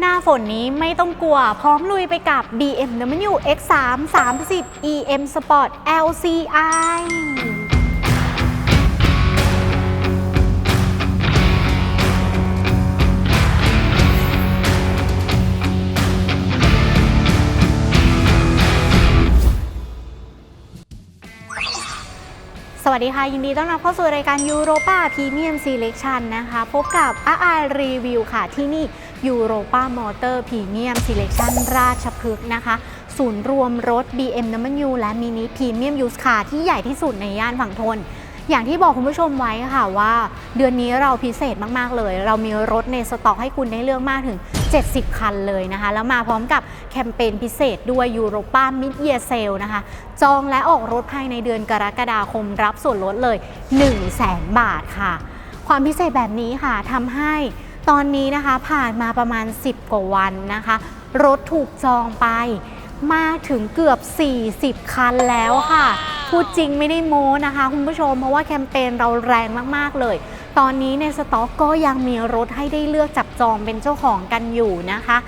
หน้าฝนนี้ไม่ต้องกลัว พร้อมลุยไปกับ BMW X3 30 EM Sport LCI สวัสดีค่ะ ยินดีต้อนรับเข้าสู่รายการ Europa Premium Selection นะคะ พบกับอาอารีวิวค่ะที่นี่ Europa Motor Premium Selection ราชพฤกษ์นะคะ ศูนย์รวมรถ BMW และ Mini Premium Used Car ที่ใหญ่ที่สุดในย่านฝั่งทน อย่างที่บอกคุณผู้ชมไว้ค่ะว่า เดือนนี้เราพิเศษมาก ๆ เลย เรามีรถในสต็อกให้คุณได้เลือกมากถึง 70 คันเลยนะคะ แล้วมาพร้อมกับแคมเปญพิเศษด้วย Europa Mid Year Sale นะคะ จองและออกรถภายในเดือนกรกฎาคมรับส่วนลดเลย 1 0 0 0 0แบาทค่ะ ความพิเศษแบบนี้ค่ะทำให้ ตอนนี้นะคะผ่านมาประมาณ 10 กว่าวันนะคะ รถถูกจองไปมาถึงเกือบ 40 คันแล้วค่ะ พูดจริงไม่ได้โม้นะคะคุณผู้ชม เพราะว่าแคมเปญเราแรงมาก ๆ เลย ตอนนี้ในสต็อกก็ยังมีรถให้ได้เลือกจับจองเป็นเจ้าของกันอยู่นะคะ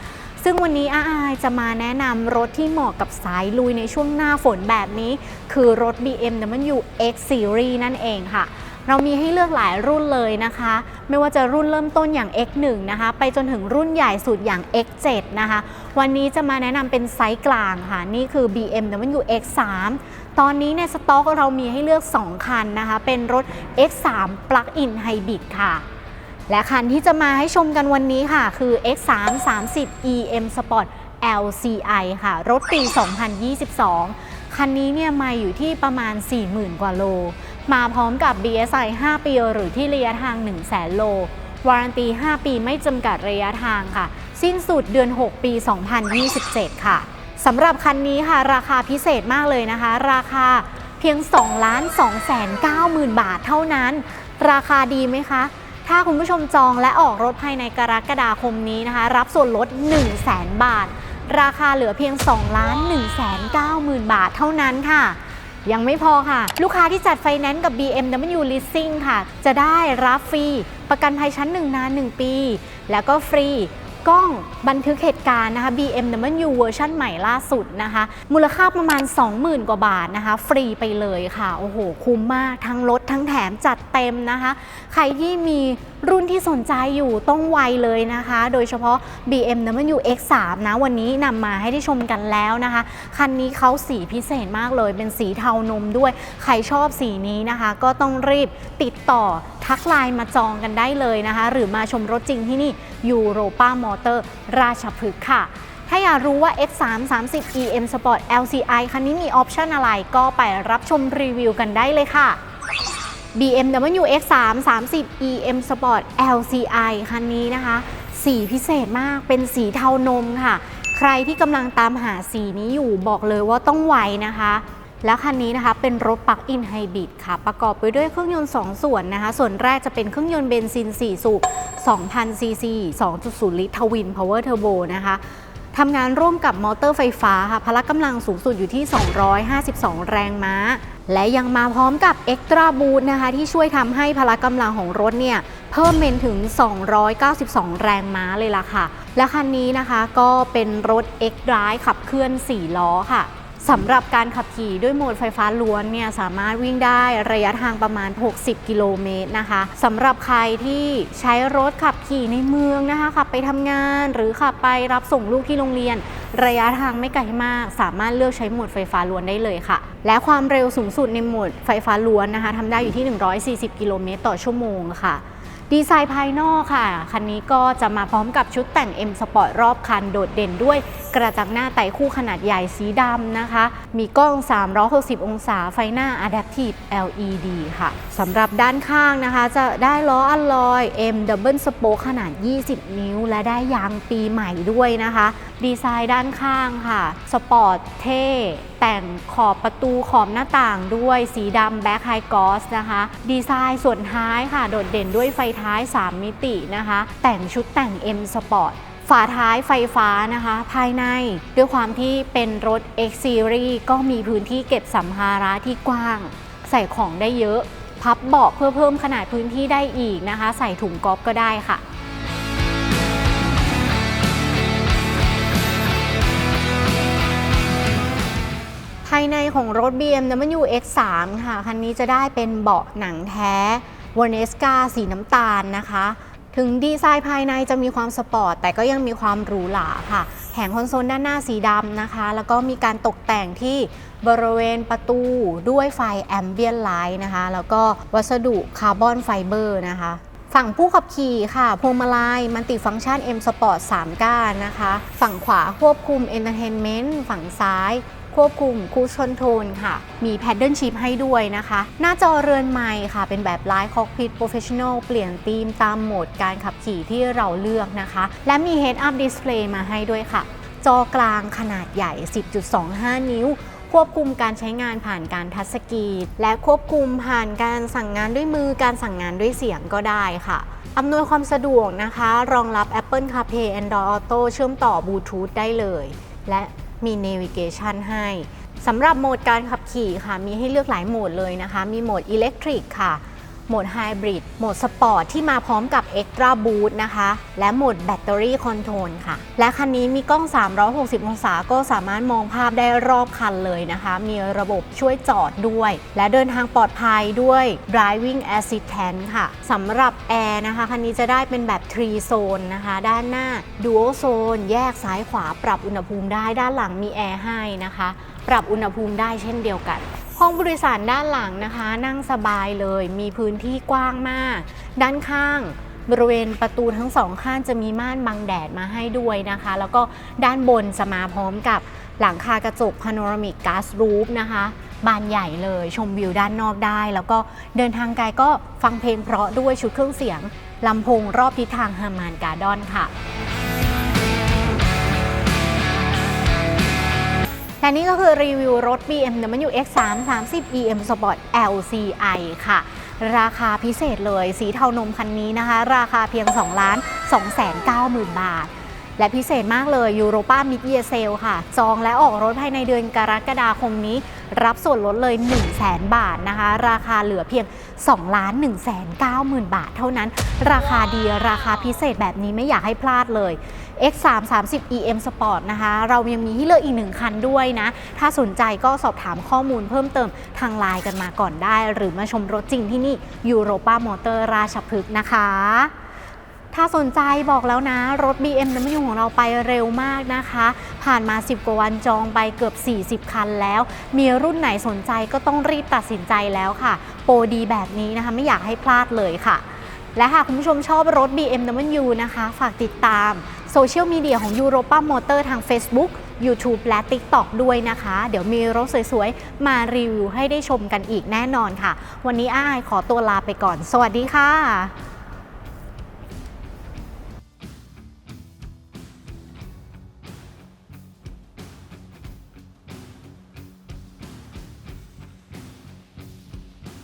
ซึ่งวันนี้อาอายจะมาแนะนำรถที่เหมาะกับสายลุยในช่วงหน้าฝนแบบนี้ คือรถ BMW X Series นั่นเองค่ะ เรามีให้เลือกหลายรุ่นเลยนะคะ ไม่ว่าจะรุ่นเริ่มต้นอย่าง X1 นะคะ ไปจนถึงรุ่นใหญ่สุดอย่าง X7 นะคะ วันนี้จะมาแนะนำเป็นไซส์กลางค่ะ นี่คือ BMW X3 ตอนนี้ในสต็อกเรามีให้เลือก 2 คันนะคะ เป็นรถ X3 Plug-in Hybrid ค่ะและคันที่จะมาให้ชมกันวันนี้ค่ะ คือ X3 30 EM Sport LCI ค่ะ รถปี 2022 คันนี้เนี่ยมาอยู่ที่ประมาณ 40,000 กว่าโล มาพร้อมกับ BSI 5 ปี หรือที่ระยะทาง 1 0 0 0 0 0โล วารันตี 5 ปีไม่จำกัดระยะทางค่ะ สิ้นสุดเดือน 6 ปี 2027 ค่ะสำหรับคันนี้ค่ะ ราคาพิเศษมากเลยนะคะ ราคาเพียง2 2 9 0 0 0 0บาทเท่านั้น ราคาดีไหมคะ ถ้าคุณผู้ชมจองและออกรถภายในกรกฎาคมนี้นะคะ รับส่วนลด 1 0 0 0 0 0บาท ราคาเหลือเพียง2 1 9 0 0 0 0 บาทเท่านั้นค่ะ ยังไม่พอค่ะ ลูกค้าที่จัดไฟแนนซ์กับ BMW Leasing ค่ะ จะได้รับฟรีประกันภัยชั้น 1 นาน 1 ปี แล้วก็ฟรี กล้องบันทึกเหตุการณ์นะคะ BMW เวอร์ชันใหม่ล่าสุดนะคะ มูลค่าประมาณ 20,000 กว่าบาทนะคะ ฟรีไปเลยค่ะ โอ้โห คุ้มมาก ทั้งรถทั้งแถมจัดเต็มนะคะ ใครที่มีรุ่นที่สนใจอยู่ต้องไวเลยนะคะ โดยเฉพาะ BMW X3 นะ วันนี้นำมาให้ได้ชมกันแล้วนะคะ คันนี้เขาสีพิเศษมากเลย เป็นสีเทานมด้วย ใครชอบสีนี้นะคะ ก็ต้องรีบติดต่อทักไลน์มาจองกันได้เลยนะคะ หรือมาชมรถจริงที่นี่ ยูโรป้ามอเตอร์ ราชพฤกษ์ค่ะ ถ้าอยากรู้ว่า X3 30 EM Sport LCI คันนี้มีออปชันอะไรก็ไปรับชมรีวิวกันได้เลยค่ะ BMW X3 30 EM Sport LCI คันนี้นะคะ สีพิเศษมากเป็นสีเทานมค่ะ ใครที่กำลังตามหาสีนี้อยู่บอกเลยว่าต้องไวนะคะ แล้วคันนี้นะคะเป็นรถปลั๊กอินไฮบริดค่ะ ประกอบไปด้วยเครื่องยนต์ 2 ส่วนนะคะ ส่วนแรกจะเป็นเครื่องยนต์เบนซิน 4 สูบ2,000 ซีซี 2.0 ลิตรทวินพาวเวอร์เทอร์โบนะคะทำงานร่วมกับมอเตอร์ไฟฟ้าค่ะ พละกำลังสูงสุดอยู่ที่ 252 แรงม้า และยังมาพร้อมกับ Extra Boost นะคะ ที่ช่วยทำให้พละกำลังของรถเนี่ย เพิ่มเป็นถึง 292 แรงม้าเลยล่ะค่ะ และคันนี้นะคะก็เป็นรถ X Drive ขับเคลื่อน 4 ล้อค่ะ สำหรับการขับขี่ด้วยโหมดไฟฟ้าล้วนเนี่ยสามารถวิ่งได้ระยะทางประมาณ 60 กิโลเมตรนะคะสำหรับใครที่ใช้รถขับขี่ในเมืองนะคะขับไปทำงานหรือขับไปรับส่งลูกที่โรงเรียน ระยะทางไม่ไกลมาก สามารถเลือกใช้โหมดไฟฟ้าล้วนได้เลยค่ะ และความเร็วสูงสุดในโหมดไฟฟ้าล้วนนะคะทำได้อยู่ที่ 140 กิโลเมตรต่อชั่วโมงค่ะดีไซน์ภายนอกค่ะ คันนี้ก็จะมาพร้อมกับชุดแต่ง M Sport รอบคันโดดเด่นด้วย กระจังหน้าไต่คู่ขนาดใหญ่สีดำนะคะ มีกล้อง 360 องศาไฟหน้า Adaptive LED ค่ะสำหรับด้านข้างนะคะ จะได้ล้ออัลลอย M Double Spoke ขนาด 20 นิ้ว และได้ยางปีใหม่ด้วยนะคะ ดีไซน์ด้านข้างค่ะ สปอร์ตเท่แต่งขอบประตูขอบหน้าต่างด้วยสีดำแบ็คไฮกอสนะคะ ดีไซน์ส่วนท้ายค่ะ โดดเด่นด้วยไฟท้าย 3 มิตินะคะ แต่งชุดแต่ง M Sport ฝาท้ายไฟฟ้านะคะ ภายในด้วยความที่เป็นรถ X Series ก็มีพื้นที่เก็บสัมภาระที่กว้าง ใส่ของได้เยอะ พับเบาะเพื่อเพิ่มขนาดพื้นที่ได้อีกนะคะ ใส่ถุงกอล์ฟก็ได้ค่ะภายในของรถ BMW X3 ค่ะ คันนี้จะได้เป็นเบาะหนังแท้วอร์เนสกาสีน้ำตาลนะคะ ถึงดีไซน์ภายในจะมีความสปอร์ต แต่ก็ยังมีความหรูหราค่ะ แผงคอนโซลด้านหน้าสีดำนะคะ แล้วก็มีการตกแต่งที่บริเวณประตูด้วยไฟแอมเบียนไลท์นะคะ แล้วก็วัสดุคาร์บอนไฟเบอร์นะคะ ฝั่งผู้ขับขี่ค่ะพวงมาลัยมันติฟังก์ชัน M Sport 3 ก้านนะคะ ฝั่งขวาควบคุม Entertainment ฝั่งซ้าย ควบคุมคูชนโทนค่ะ มีแพดเดิลชิพให้ด้วยนะคะ หน้าจอเรือนใหม่ค่ะ เป็นแบบไลท์คอกพิ t โปรเฟชชั่นอลเปลี่ยนธีมตามโหมดการขับขี่ที่เราเลือกนะคะ และมี Head Up Display มาให้ด้วยค่ะ จอกลางขนาดใหญ่ 10.25 นิ้วควบคุมการใช้งานผ่านการทัชสกรีนและควบคุมผ่านการสั่งงานด้วยมือการสั่งงานด้วยเสียงก็ได้ค่ะ อำนวยความสะดวกนะคะ รองรับ Apple CarPlay Android Auto เชื่อมต่อบลูทูธได้เลย และ มีเนวิเกชันให้สำหรับโหมดการขับขี่ค่ะ มีให้เลือกหลายโหมดเลยนะคะ มีโหมดอิเล็กทริกค่ะ โหมด Hybrid โหมด Sport ที่มาพร้อมกับ Extra Boost นะคะ และโหมด Battery Control ค่ะ และคันนี้มีกล้อง 360 องศาก็สามารถมองภาพได้รอบคันเลยนะคะ มีระบบช่วยจอดด้วย และเดินทางปลอดภัยด้วย Driving Assistant ค่ะสำหรับแอร์นะคะ คันนี้จะได้เป็นแบบ3 Zone นะคะ ด้านหน้า Dual Zone แยกซ้ายขวาปรับอุณหภูมิได้ด้านหลังมีแอร์ให้นะคะ ปรับอุณหภูมิได้เช่นเดียวกัน ห้องบริสารด้านหลังนะคะ นั่งสบายเลย มีพื้นที่กว้างมาก ด้านข้างบริเวณประตูทั้งสองข้างจะมีม่านบังแดดมาให้ด้วยนะคะ แล้วก็ด้านบนจะมาพร้อมกับหลังคากระจกพาโนรามิกกาซรูฟนะคะ บานใหญ่เลยชมวิวด้านนอกได้ แล้วก็เดินทางไกลก็ฟังเพลงเพราะด้วยชุดเครื่องเสียงลำโพงรอบทิศทางฮามานการ์ดอนค่ะ และนี่ก็คือรีวิวรถ BMW X3 30 EM Sport LCI ค่ะ ราคาพิเศษเลยสีเทานมคันนี้นะคะ ราคาเพียง 2 ล้าน 2 9 0 0 0 0 บาท และพิเศษมากเลยยูโรป้ามิดเยเซลค่ะ จองและออกรถภายในเดือนกรกฎาคมนี้ รับส่วนลดเลย 1 0 0 0 0แบาทนะคะ ราคาเหลือเพียง 2 ล้าน1 9 0 0 0 0 บาทเท่านั้น ราคาดีราคาพิเศษแบบนี้ไม่อยากให้พลาดเลย X3 30 EM Sport นะคะ เรายังมีให้เลือกอีกหนึ่งคันด้วยนะ ถ้าสนใจก็สอบถามข้อมูลเพิ่มเติมทางไลน์กันมาก่อนได้ หรือมาชมรถจริงที่นี่ยูโรป้ามอเตอร์ราชพฤกษ์นะคะ ถ้าสนใจบอกแล้วนะ รถ BMW ของเราไปเร็วมากนะคะ ผ่านมา 10 กว่าวันจองไปเกือบ 40 คันแล้ว มีรุ่นไหนสนใจก็ต้องรีบตัดสินใจแล้วค่ะ โปรดีแบบนี้นะคะไม่อยากให้พลาดเลยค่ะและหากคุณผู้ชมชอบรถ BMW นะคะ ฝากติดตามโซเชียลมีเดียของ Europa Motor ทาง Facebook YouTube และ TikTok ด้วยนะคะ เดี๋ยวมีรถสวยๆ มารีวิวให้ได้ชมกันอีกแน่นอนค่ะ วันนี้อ้ายขอตัวลาไปก่อน สวัสดีค่ะ